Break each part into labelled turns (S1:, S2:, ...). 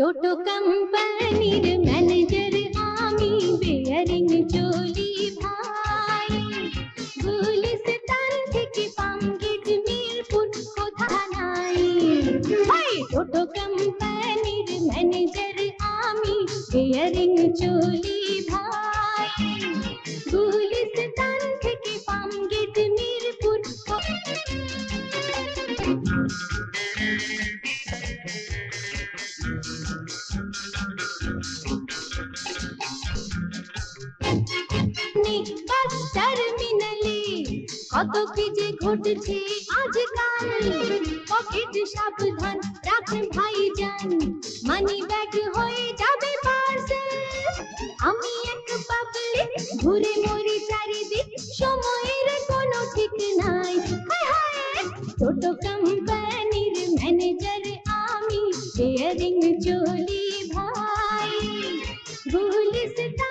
S1: টোটো কোম্পানির ম্যানেজার আমি বেয়ারিং চলি ভাই গুলিস্তান থেকে পামগেট মিরপুর কোথা নাই ভাই টোটো কোম্পানির ম্যানেজার আমি বেয়ারিং চলি ভাই গুলিস্তান থেকে পামগেট মিরপুর বাস কত কি যে ঘটছে আজকাল? পকেট সাবধান রাখেন ভাইজান। মানি ব্যাগ হয়ে যাবে পার্সেল আমি এক পাবলিক ঘুরে মরি চারিদিক। সময়ের কোনো ঠিক নাই। ছোট কোম্পানির ম্যানেজার আমি। শেয়ারিং চলি ভাই। গুলিস্তান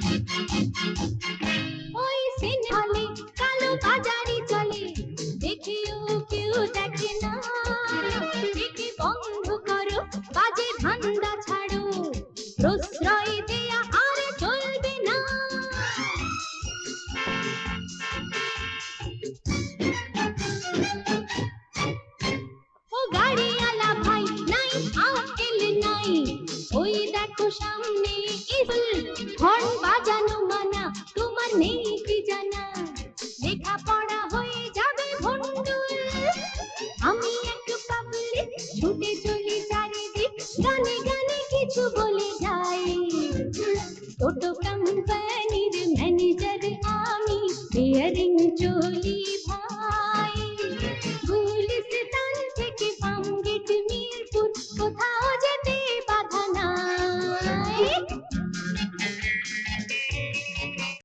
S1: কেউ দেখে না। দেখে বন্ধ করো, বাজে ধান্দা ছাড়ো। প্রশ্রয় দেয়া আর চলবে না। ও গাড়িওয়ালা ভাই, নাই আকেল নাই। ওই দেখো সামনে ইবল হর্ন বাজানো মানা। তোমার নেই कुछ बोले जाए। टोटो कंपनी मैनेजर आमी एयरिंग चोली